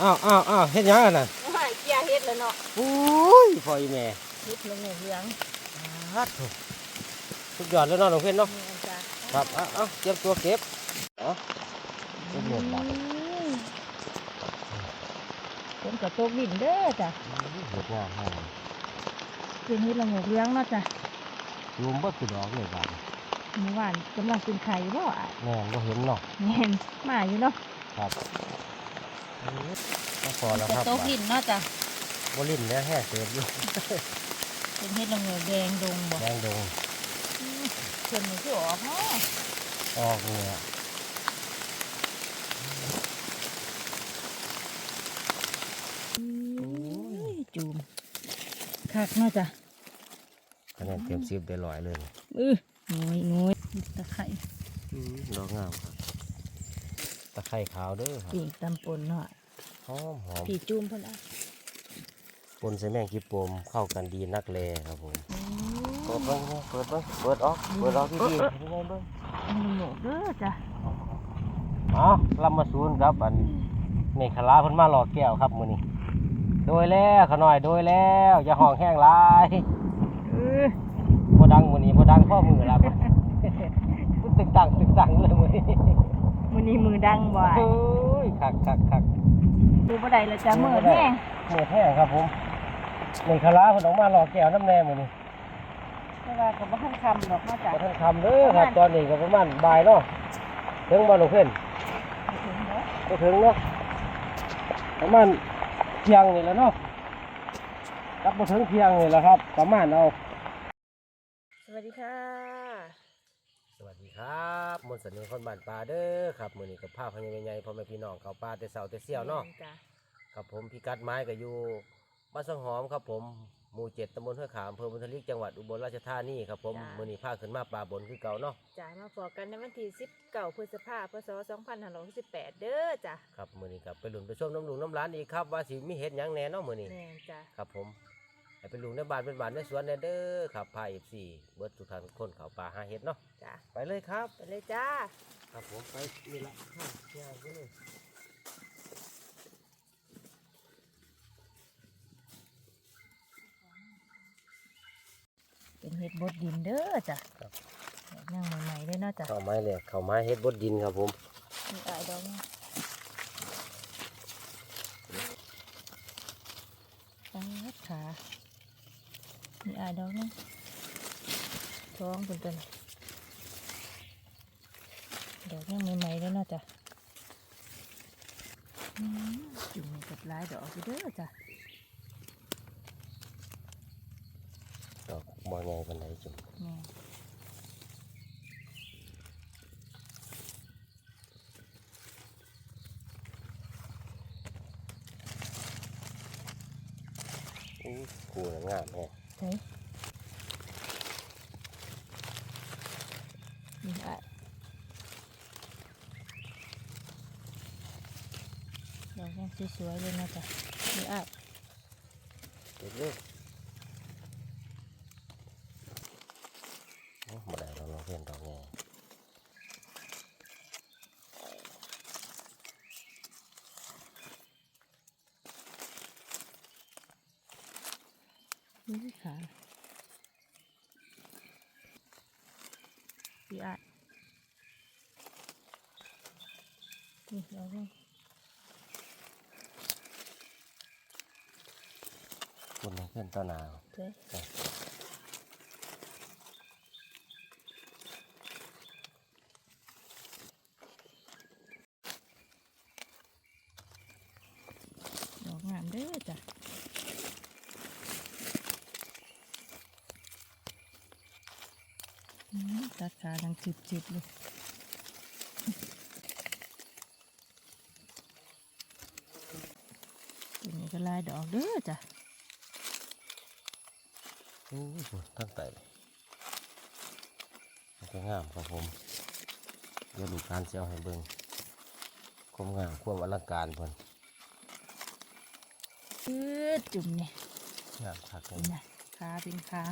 อ้าวอ้าวอ้าวเฮ็ดหยังอะน่ะว่าเกียร์เฮ็ดแล้วเนาะโอ้ยพ่ออีแม่เฮ็ดลงเหลืองฮัดโถ่สุดยอดเลยเนาะน้องเพิ่นเนาะ นี่อันจ้ะครับ เอ้าเอ้าเตรียมตัวเก็บเอ้าเก็บหมดละผมกับตกดินเด้อจ้ะเฮ็ดงามแฮงเป็นเฮ็ดละโงกเหลืองเนาะจ้ะรวมเบิดคือดอกเลยบาดนี้เมื่อวานกำลังกินไข่บ่อะแม่นบ่เห็นเนาะแม่นมาอยู่เนาะครับ ก็พอแล้วครับตกดินเนาะจ้ะบ่ลิ้นแล้วแห้เติบอยู่เป็นเฮ็ดละโงกแดงดงบ่แดงดงเพิ่นนี่คือออกเนาะออกเนี่ยอุ้ยจูมคักเนาะจ้ะคะแนนเต็มสิบได้ร้อยเลยอื้อน้อยน้อยตะไคร้ดอกงามครับตะไคร้ขาวเด้อครับปีกตำปนเนาะ หอมหอมผีจูมเพิ่นอะปนใส่แมงกีโปมเข้ากันดีนักแลครับผมเปิดเบิ้งเปิดเบิ้งเปิดออกเปิดออกที่ดีเป็นไงเบิ้งมันละโงกเด้อจ้ะอ๋อลำมาศูนย์ครับอันเมฆขลาเพิ่นมาหลอกแก้วครับมื้อนี้โดยแล้วขน่อยโดยแล้วอย่าห้องแห้งหลายเออบ่ดังมื้อนี้บ่ดังข้อมือละบ่ตึกตังตึกตังเลยมื้อนี้มื้อนี้มือดังบ่อยโอ้ยคักคักคัก ดูบ่ได้แล้วจ้ะมือแห้งเมื่อแห้งครับผมเมฆขลาเพิ่นออกมาหลอกแก้วน้ำแน่มื้อนี้แต่ว่าก็บ่ทันคำดอกเนาะจ้ะบ่ทันคำเด้อครับตอนนี้ก็ประมาณบ่ายเนาะถึงบ่ลูกเพิ่นถึงแล้วก็ถึงเนาะประมาณเที่ยงนี่แหล้วเนาะกลับมาถึงเที่ยงนี่แหละครับ ประมาณเอาสวัสดีค่ะสวัสดี ครับมนต์เสนอคนบ้านป่าเด้อครับมื้อนี้กับภาพพญาใหญ่พ่อแม่พี่น้องเข้าป่าแต่เช้าแต่เสี่ยวเนาะจ้ะครับผมพิกัดไม้ก็อยู่บ้านสังหอมครับผมหมู่เจ็ดตำบลห้วยขามอำเภอบุญทลิกจังหวัดอุบลราชธานีครับผมมื้อนี้พาขึ้นมาป่าบนคือเก่าเนาะจ้ะมาพอกันในวันที่19พฤษภาคมพศ2568เด้อจ้ะครับมื้อนี้กับไปหลุนไปชมน้ำหลุงน้ำร้านอีกครับว่าสิมีเห็ดหยังแหน่เนาะมื้อนี้แม่นจ้ะครับผม ให้เป็นลุงในบ้านเป็นบ้านในสวนแน่เด้อครับพาเอฟซีเบิร์ดทุกท่านทุกคนเขาป่าหาเห็ดเนาะจ้ะไปเลยครับไปเลยจ้าครับผมไปนี่ละข้าวย่างไปเลยเป็นเฮ็ดบดดินเด้อจ้ะย่างใหม่ๆเลยเนาะจ้ะเข้าไม้เลยเข้าไม้เฮ็ดบดดินครับผมมีอายดอกนี่ตั้งขามีอายดอกนี่ท้องเป็นต้นดอกยังใหม่ๆเลยเนาะจ้ะอืมจุ่มกับหลายดอกอยู่เด้อจ้ะดอกบ่ใหญ่ปานใดจุ่มนี่อู้กูน่ะงามแฮะ เฮ้ยมีอายดอกยังสวยๆเลยเนาะจ้ะมีอายเด็ดเลยโอ้บ่ได้เราลองเพียนดอกใหญ่ นี่ขาพี่อานี่เราก็ คุณเพื่อนต้นหนาวจ๊ดอกงามเด้อจ้ะตัดขาดังจิบๆเลยตัวนี้ก็ลายดอกเด้อจ้ะอู้หูตั้งแต่มันก็งามครับผมเดี๋ยวดูการเสียวให้เบิ่งความงามความอลังการเพิ่นอืดจุ่มเนี่ยงามคักเลเป็ยนไงขาเป็นขา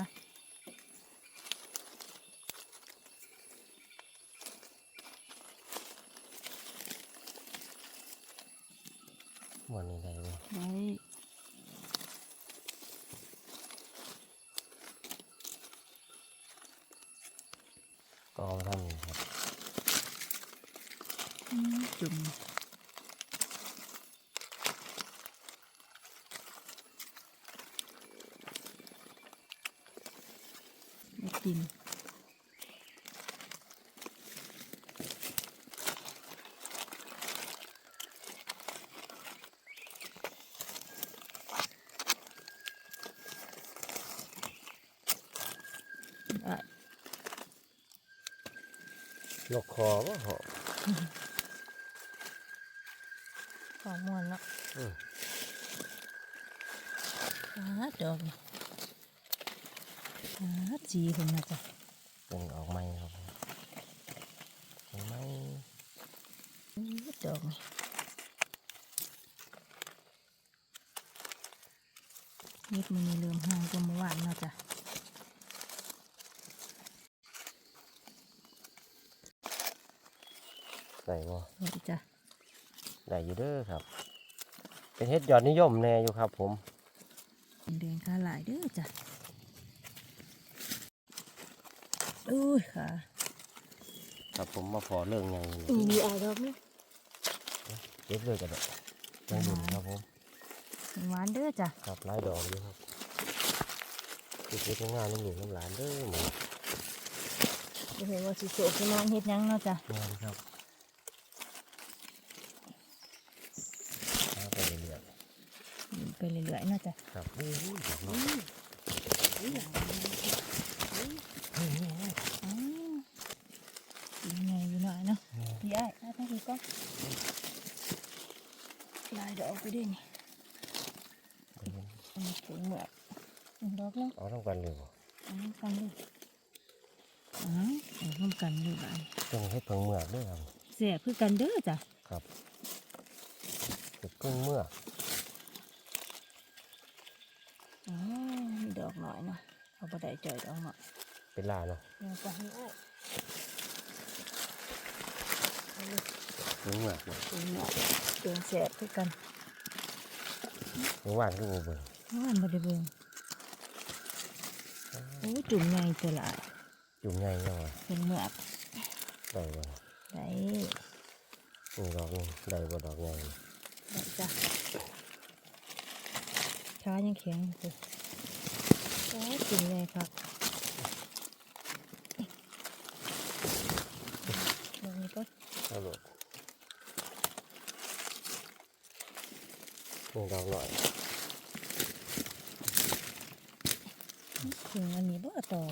บวันนี้ได้บ่ได้ ก็เอามาทำนี่ครับ อื มจุ่มไม่กินอะนกคอบ่เหรอ ขอมวนแล้วอืมอ่าดอกนี่อ่าจีผมนะจ๊ะเป็นออกไม้ครับออกไม้อืมดอกนี่นิดมันนี่เริ่มห่างกว่าเมื่อวานเนาะจ๊ะได้บ่นี่จ้ะ ได้อยู่เด้อครับ เป็นเฮ็ดยอดนิยมแน่อยู่ครับ ผมแดงขาหลายเด้อจ้ะอุ้ยค่ะ ครับผมมาขอเรื่องไงอืมีอะไรดอกนี่เก็บเลยกันเด้อยังอยู่ครับผมหวานเด้อจ้ะครับหลายดอกอยู่ครับเก็บเก็บงานน้ำหลวงน้ำหลานเด้อหมดบ่เห็นว่าสิโศกสินอนเฮ็ดหยังเนาะจ้ะงานครับเอาไปเรื่อย อยู่ ไปเรื่อยๆเนาะจ้ะๆครับอู้หูดอกนี้อุ้ยหลังมันเฮ้ยเฮ้ยนี่นี่อ้าวอยู่ไงอยู่หน่อยเนาะนี่พี่ไอ้ไอ้ไปดีก็ลายดอกไปด้วยนี่เดี๋ยวมันอันนี้ถึงเหมือกดอกแล้วเอาต้องกันเลยบ่อันนี้กันเลยอ๋อเอาร่วมกันอยู่บ้านต้องให้เพิ่งเมือกเด้วยครับเสียคือกันเด้อจ้ะครับเก็บเพิ่งเมือก อ๋อมีดอกหน่อยเนาะเอาไปได้ จ่อยดอกหน่อยเป็นลาเนาะเอาไปให้ไอ้เอาเลยเพิ่งเมือกเนาะเป็นหน่อยเป็นเสียคือกันเมื่อวานก็บ่เบิ่งว่านบ่ได้เบิ่งโอ้ยจุ่มใหญ่ตัวหลายจุ่มใหญ่ยังวะเป็นเหมือกได้บ่ได้นี่ดอกนี่ได้บ่ดอกใหญ่ได้จ้ะขายังแข็งอยู่ โอ้ยจุ่มใหญ่ครับลองนี่ก็เอาโลดนี่ดอกหน่อยถึงอันนี้บ่ต่อ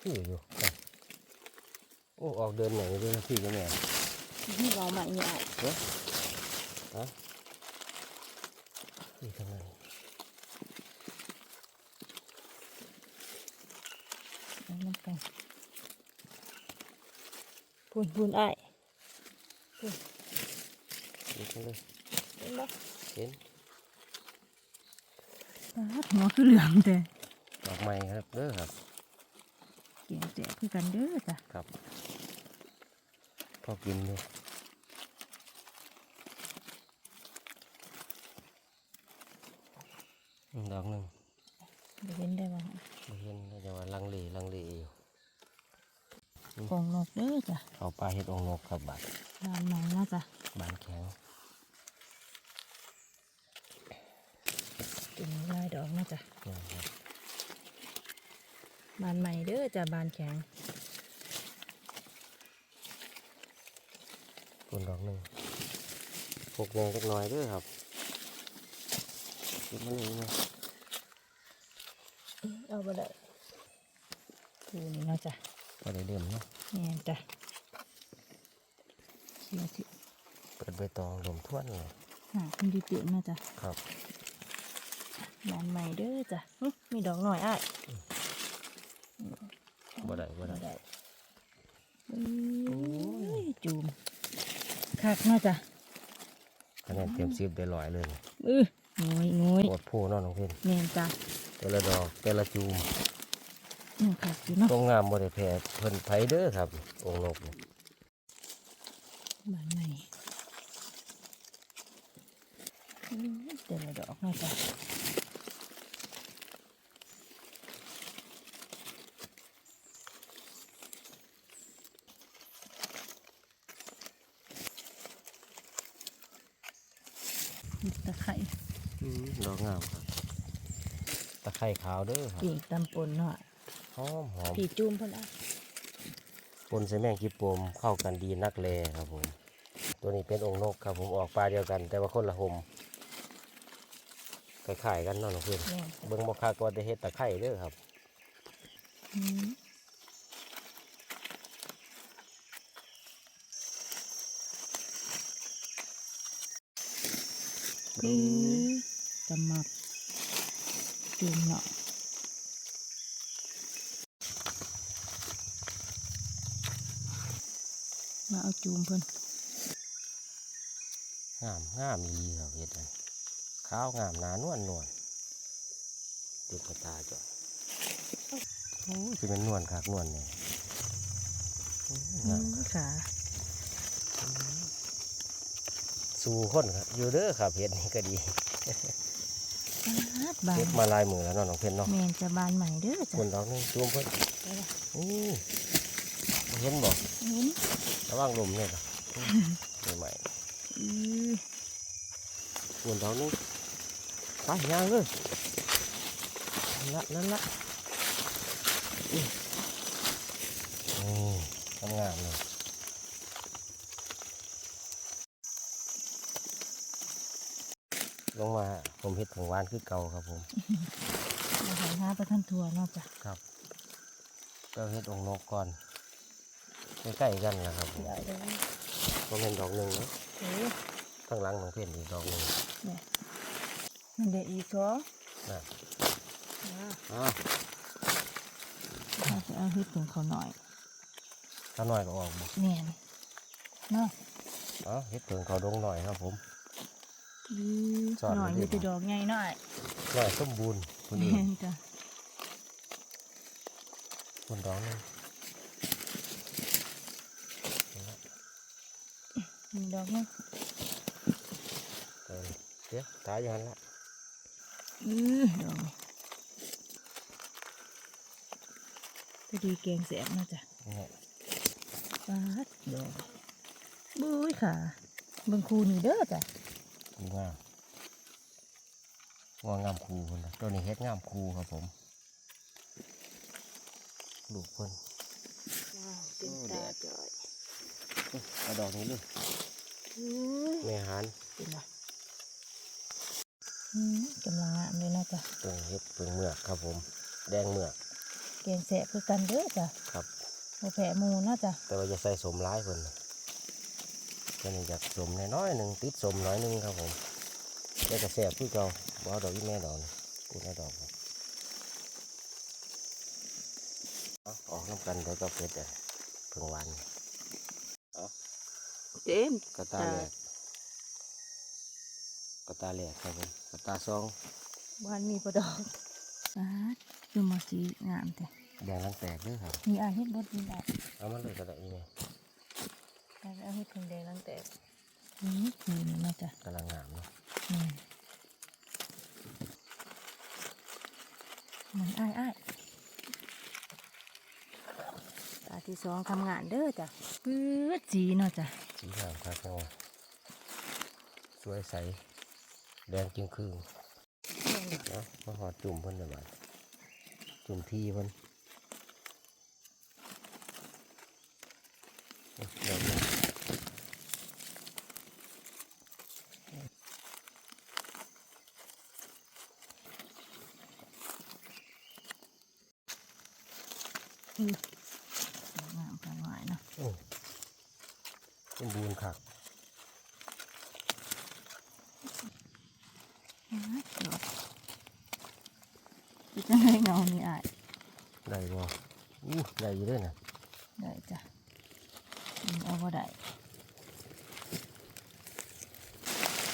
คืออยู่ไปโอ้ ออกเดินไหนด้วยนะพี่ก็แม่นี่เราใหม่เนี่ยฮะนี่ทำไม เอาน้ำกัน พูนพูนไอ้ายนี่ทำเลยเห็นบ่เห็นปาดหัวคือเหลืองแต่ดอกไม้ครับเด้อครับเกี่ยงแจกคือกันเด้อจ้ะครับพอกินอยู่อืมดอกหนึ่งเดี๋ยวเห็นได้บ่บ่เห็นน่าจะว่าลังเลลังเลอยู่ก องนกเด้อจ้ะเอาปลาเห็ดองนกครับบาดบานใหม่เนาะจ้ะบานแข็งเป็นลายดอกนาะจ้ะบานใหม่เด้อจ้ะบานแข็งต้นดอกหนึ่งพวกแดงกหน่อยเด้วยครับเก็บมาเลยนะเอาบ่ได้คูนี่นาะจ้ะ ก็ได้เดิมเนาะแม่นจ้ะเสียสิเปิดใบตองลมทวนเลยหาคุณดีเปลี่ยนเนาะจ้ะครับบานใหม่เด้อจ้ะหึมีดอกหน่อยอ้ายบ่ได้บ่บ่ได้ได้อุ้ยจูมคักเนาะจ้ะคะแนนเต็มสิบได้ร้อยเลยอื้อโง่ยโง่ยโคตรผู้เนาะน้องเพิ่นแม่นจ้ะแต่ละดอกแต่ละจูม ยังคักอยู่เนาะตรงงามบ่ได้แพ้เพิ่นไผเด้อครับ องค์นกนี่บานใหม่อืมแต่ละดอกเนาะจ้ะมีตะไคร้ดอกงามครับ ตะไคร่ขาวเด้อครับปีกตำปนเนาะห อมหอมผีจุ่มเพิ่นอะปนใส่แมงกีโปมเข้ากันดีนักแลครับผม ตัวนี้เป็นองค์นกครับผมออกปลาเดียวกัน แต่ว่าคนละหมคล้ายๆกันเนาะน้องเพื่อนแม่นเบิ่งบ่คักว่าจะเฮ็ดตะไคร่เด้อครับอืมอืมจะหมักจุ่มเนาะมาเอา จุ่มเพิ่นงามงามอีหลีครับเฮ็ดอันขาวงามหนานวลนวลติดกระตาจ้ะโอ้ยสิเป็นนวลคักนวลเนี่ยอืงามมครับขาสู่คนครับอยู่เด้อครับเฮ็ดนี่ก็ดีบาดบาเฮ็นดมาหลายมือแล้วเนาะน้องเพิ่นเนาะแมนจะบานใหม่เด้อจ้ะคนดอกหนึงจูมเพิ่นได้ละนี่ เห็นบ่เห็นระวังลมเนี่ยนะใหม่อือๆคนดอกหนึงไปย่างเลยนั่นละนั่นละนี่นี่งามๆเลยลงมาผมเฮ็ดของหวานคือเก่าครับผมมาหาหน้าประทันทัวเนาะจ้ะครับก็เฮ็ดองค์นกก่อน ใกล้ๆกันนะครับผมได้เลยก็เป็นดอกหนึ่งนะโอ้ยข้างหลังของเพื่อนอีกดอกหนึ่งมันได้อีกสองนะอ่าอ้าวเอาไปเอาเฮ็ดของเขาหน่อยถ้าหน่อยก็ออกบ่แม่นเนาะเอ๋อเฮ็ดถึงเขาดงหน่อยครับผมอือสอนหน่อยไว้มีดิแต่ดอกใหญ่หน่อยหน่อยสมบูรณ์คนแม่อื่นนจ้ะคนดอกหนึง ดอกหนึงเออเดี๋ยวตายอยู่หันละอือดอกนี้พอดีแกงแสบเนาะจ้ะนี่ปาดดอกบุ้ยค่ะเบิ่งคูนี่เด้อจ้ะคูงามงวงามคูคนละตัวนี้เฮ็ดงามคูครับผมลูกเพิ่นว้าวเต็มโอ้แดตาดจ่อย เอ้ยเอาดอกนี้เลยอือแม่หานเป็นไรอืมกำลังงามเลยนะจ๊ะตัวนี้เฮ็ดเปิงเมือกครับผม แดงเมือกแกงแสบคือกันเด้อจ้ะครับโอแผลหมูเนาะจ้ะแต่ว่าจะใส่สมร้ายเพิ่นน่ะเพิ่นอยากสมน้อยๆหนึ่งติดสมน้อยหนึ่งครับผมแต่กระแสบคือเก่าบ่เอาดอกอีแม่ดอกนี่กูได้ดอกบ่เอาออกน้ำกันเดี๋ยวก็เป็ดอะเพิ่งหวาน เต็มกระตาแหลกกระตาแหลกครับผมกระตาซองบ้านมีประดอกอ่าคือมาสีงามแต่แดงลังแตกเด้วยครับมีอาเฮ็ดบดมีได้เอามันเลยกระดาษอีแม่อาเฮ็ดถึงแดงลังแตกอืมนี่นี่เนาะจ้ะกำลังงามเนาะอืมมันอ้ายอ้ายตาที่สองทำงานเด้อจ้ะปื๊ดสีเนาะจ้ะ สีงามครับพ่อสวยใส แดงจึงคืงเนาะมาหอดจุ่มเพิ่นเลยบัดจุ่มที่เพิ่นโอ้เดี๋ยวนะอือสวยงามกันหวายเนาะ โอ้สมบูรณ์ คักอ่าดอกคือจังไดเงานี่อ้ายได้บ่อู้ได้อยู่เด้วยนะได้จ้ะอืมเอาก็ได้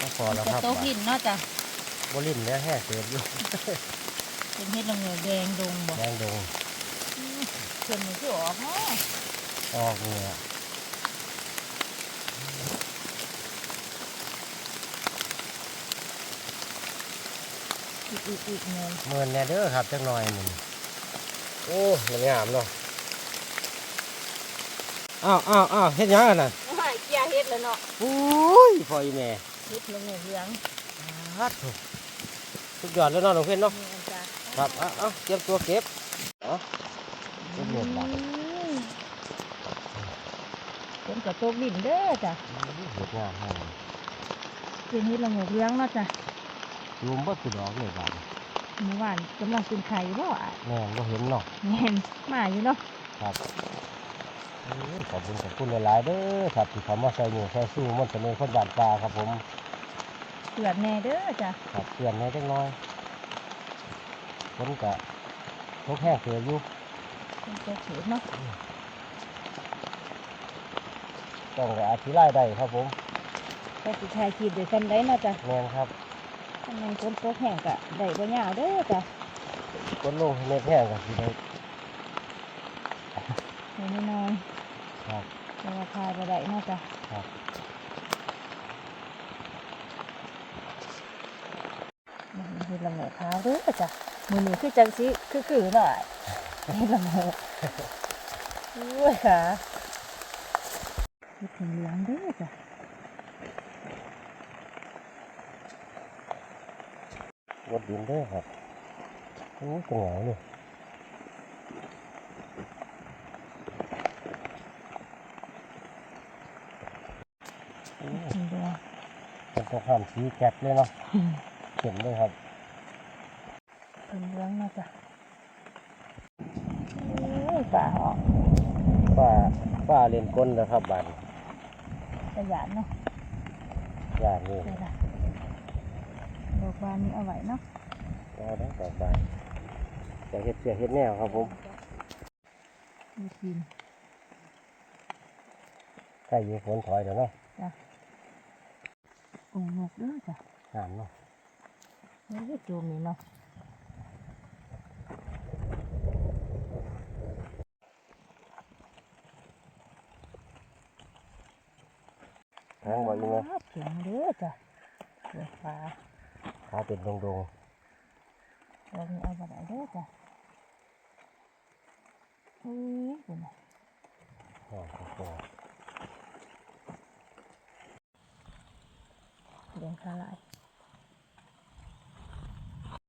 ก็พอแล้วจะครับโตกินเนาะจ้ะบ่ลิ้นแล้วแห้เกิดอยู่เป็นเฮ็ดลงเหนือแดงดงบ่แดงดงเพิ่นนี่คือออกเนาะออกเนี่ย อีกอีกอีกเงินเมินแน่เด้อครับจักหน่อยหนึ่งโอ้มันงามเนาะอ้าวอ้าวอ้าวเฮ็ดหยังกันน่ะหายเกียเฮ็ดแล้วเนาะโอ้ยพ่ออีแม่เฮ็ดละเงเหลืองฮัดโถ่สุดยอดแล้วเนาะน้องเพื่นเนาะนี่อันจ้าครับเอาเอาเตรียมตัวเก็บเอาเก็บหมดละเป็นกระโตกดินเด้อจ้ะเฮ็ดงามให้ เป็นเฮ็ดละเงเหลืองเนาะจ้ะ รวมเบ่สุดดอกเลยบาดนี้เมื่อวานกำลังกินไข่บ่อะแม่นบ่เห็นเนาะแม่นมาอยู่เนาะครับเอ้ยขอบคุณขอบคุณหลายๆเด้อครับที่เขามาใส่หนูใส่สู้มันจะมีคนบานปลาครับผมเกลือแน่เด้อจ้ะครับเปลี่ยนให้จักหน้อยผมก็ทุกแห้งเสืออยู่เป็นตัวเขียนเนาะต้องไปอาชีพไล่ได้ครับผมก็สิถ่ายคลิปด้วยกันได้เนาะจ้ะแม่นครับ ถ้ามันฝนตกแห้งก็ได้บ่ยาวเด้อจ้ะคนลงเน็ตแห้งก็สิได้ให้น้อยครับๆแต่ว่าถ่ายบ่ได้เนาะจ้ะครับมันเฮ็ดละเงขาวเด้อจ้ะมื้อนี้คือจังสิคือๆหน่อยเฮ็ดละเงโอ้ยค่ะเฮ็ดเหลืองเด้อจ้ะ รถดินเด้อครับโอ้ยจังหวะนี่โอ้ยเฮ็ดเหลืองเป็นตัวข้ามสีแก๊สเลยเนาะเข็มเลยครับเป็นเหลืองเนาะจ้ะโอ้ยป่าหอกป้าป้าเล่นก้นนะครับบานประหยัดเนาะอย่างนี้ได้ละ ดอกบานนี้เอาไว้เนาะเอาได้ต่อไปจะเห็ดเสียเห็ดแนวครับผมมีกินใกล้ยีฝนถอยแล้วเนาะจ้ะองค์นกเด้อจ้ะงามเนาะโอ้ยโจมนี่เนาะแทงไว้ยังไงครับเขียงเด้อจ้ะเสือฟ้าขาเป็นดงดงเรามีเอาไว้เด้อจ้ะอุ้ยเป็นไงๆอ๋อครับผมแดงคาลาย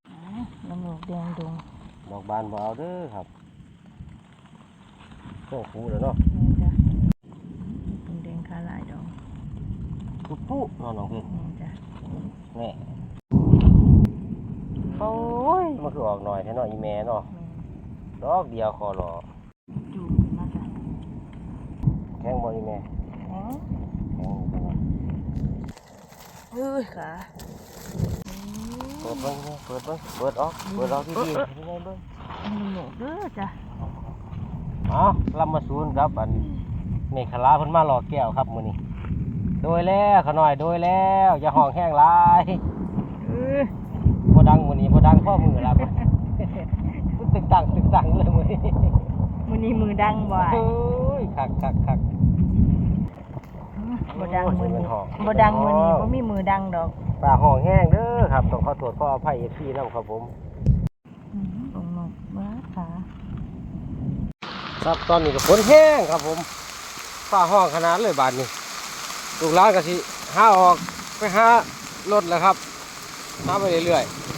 อ๋อน้ำหมูกแดงดงดอกบานบ่เอาเด้อครับโซ่ฟูแล้วเนาะนี่จ้ะเป็นแดงคาลายดองปุ๊บปุ๊บเนาะน้องเพื่อนนี่จ้ะแน่ โอ้ยมันคือออกหน่อยแท้เนาะอีแม่เนาะแม่ดอกเดียวคอรอจูบมาจ้ะแข้งบ่อีแม่อ๋อแข้งอยู่ตรงนั้นเฮ้ยขาเปิดเบิ่งเปิดเบิ่งเปิดออกเปิดออกดีๆเป็นไงเบิ่งน้ำหมูกเด้อจ้ะอ๋อลำมาศูนย์ครับอันเมฆขลาเพิ่นมาหลอกแก้วครับมื้อนี้โดยแล้วขะหน่อยโดยแล้วอย่าห้องแห้งหลายเออบ่ ดังมื้อนี้บ่ดังพ่อมือละตึกตังตึกตังเลยมื้อนี้มือนี้มือดังบ่อยโอ้ยคักคักคักบ่ดังมือนี้โอ้ยมันหอมบ่ดังมือนี้อ๋อบ่มีมือดังดอกปลาห้องแห้งเด้อครับต้องขอโทษขออภัย FC นำครับผมอืมลงนกบ้าขาครับตอนนี้ก็ฝนแห้งครับผมฟ้าห้องขนาดเลยบาดนี้ลูกหลานก็สิหาออกไปหารถแล้วครับหาไปเรื่อยๆ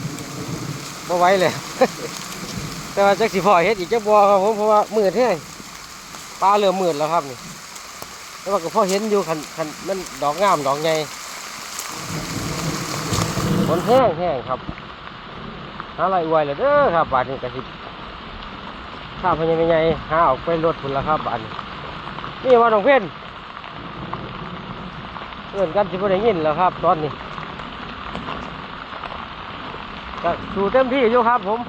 บ่ไหวเลย แต่ว่าจักสิพอเฮ็ดอีกจักบ่ครับผมเพราะว่ามืดแห้ปลาเริ่มมืดแล้วครับนี่แต่ว่าก็พอเห็นอยู่คันคันมันดอกงามดอกใหญ่ฝนแห้งแห้งครับหาอะไรอวยเลยเด้อครับบาดนี้ก็สิข้าพญาใหญ่หาออกไปรถพุ่นละครับบานนี่ว่าน้องเพ่นเอื่นกันสิบ่ได้ยินแล้วครับ ตอนนี้ ก็สู่เต็มที่อยู่ครับ ผม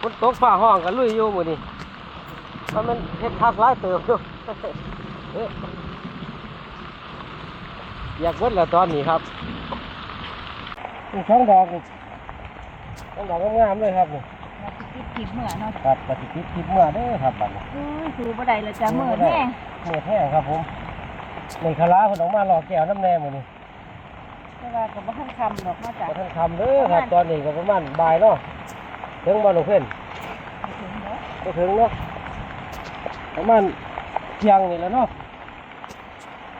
ฝนตกฟ้าห้องกันลุยอยู่มื้อนี้ว่ามันเฮ็ดคักหลายเติบอยู่เอ๊ะอยากเบิดแล้วตอนนี้ครับนี่ช่องดอกนี่ช่องดอกงามๆเลยครับนี่มาสิคิดผิดเมื่อเนาะครับปฏิทินคิดเมื่อเด้อครับบัดนี้เอ้ยสูบ่ได้แล้วจ้ะมือแห้งเมื่อแห้งครับผมในคาราเพิ่นออกมาหลอกแก้วน้ำแน่มื้อนี้ก แต่ว่าก็บ่ทันคำดอกมาจากมาท่านคำเด้อครับตอนนี้ก็ประมาณบ่ายเนาะถึงบ่หลวงเพื่อนถึงเนาะก็ถึงเนาะประมาณเที่ยงนี่แหล้วเนาะ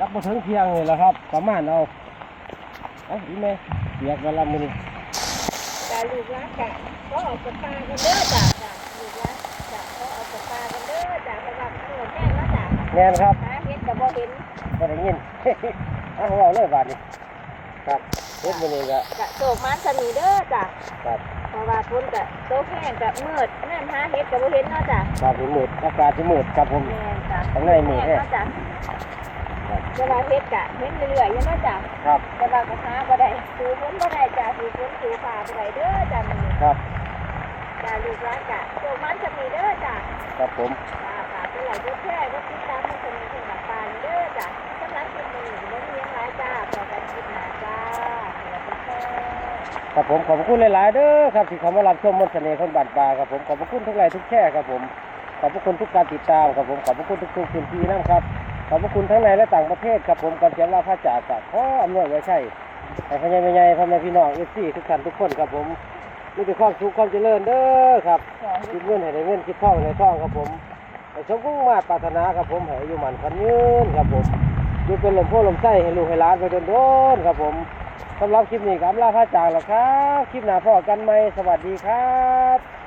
รับมาถึงเที่ยงนี่แหละครับ ประมาณเอาเอาอีแม่เปียกกันละมื้อนี้แต่ลูกหลานกะก็ออกจากป่ากันเด้อจ้ะจ้ะลูกหลานจ้ะก็ออกจากป่ากันเด้อจ้ะเพราะว่ามันโดนแจ้งแล้วจ้ะแม่นครับหาเห็น ก็บ่เห็นบ่ได้ยิน เอาของเราเลยบาดนี้ ครับเฮ็ดมื้อนี้ก็กะโศกมันสนีเด้อจ้ะครับเพราะว่าฝนกะโตแห้งกะมืดนั่นหาเห็ดก็บ่เห็นเนาะจ้ะครับสิมืดอากาศสิมืดครับผมแม่นจ้ะข้างในมืดแท้เนาะจ้ะแต่ว่าเห็ดกะเห็นเรื่อยๆอยู่เนาะจ้ะครับแต่ว่าก็หาบ่ได้สูฝนบ่ได้จ้ะสูฝนสูฟ้าบ่ได้เด้อจ้ะมื้อนี้ครับจ้ะลูกหลานกะโศกมันสนีเด้อจ้ะครับผมจ้ะฝากเป็นไหลายกดแช่กดติดตามมันสนีจังหวัดปานเด้อจ้ะสำหรับคลิปนี้บ่มีหยังหลายจ้าพอกันคลิปหน้าจ้าสวัสดีค่ะ ครับผมขอบคุณหลาย ๆ เด้อครับที่เข้ามารับชมมนเสน่ห์คนบ้านปลาครับผมขอบคุณทุกไลค์ทุกแชร์ครับผมขอบคุณทุกการติดตามครับผมขอบคุณทุกๆพื้นที่นะครับขอบคุณทั้งในและต่างประเทศครับผมก่อนเสียงลาพระจากกับขออำนวยไว้ใช่ให้พ่อใหญ่แม่ใหญ่พ่อแม่พี่น้องเอฟซีทุกท่านทุกคนครับผมมีแต่ความสุขความเจริญเด้อครับคิดเงินให้ได้เงินคิดทองให้ได้องครับผมให้สมกุ้งมาปรารถนาครับผมให้อยู่หมันคันยืนครับผมอยู่เป็นลมโพลมไส้ให้ลูกให้หลานไปโดนๆครับผม สำหรับคลิปนี้ครับลาพระจากแล้วครับ คลิปหน้าพอกันไหมสวัสดีครับ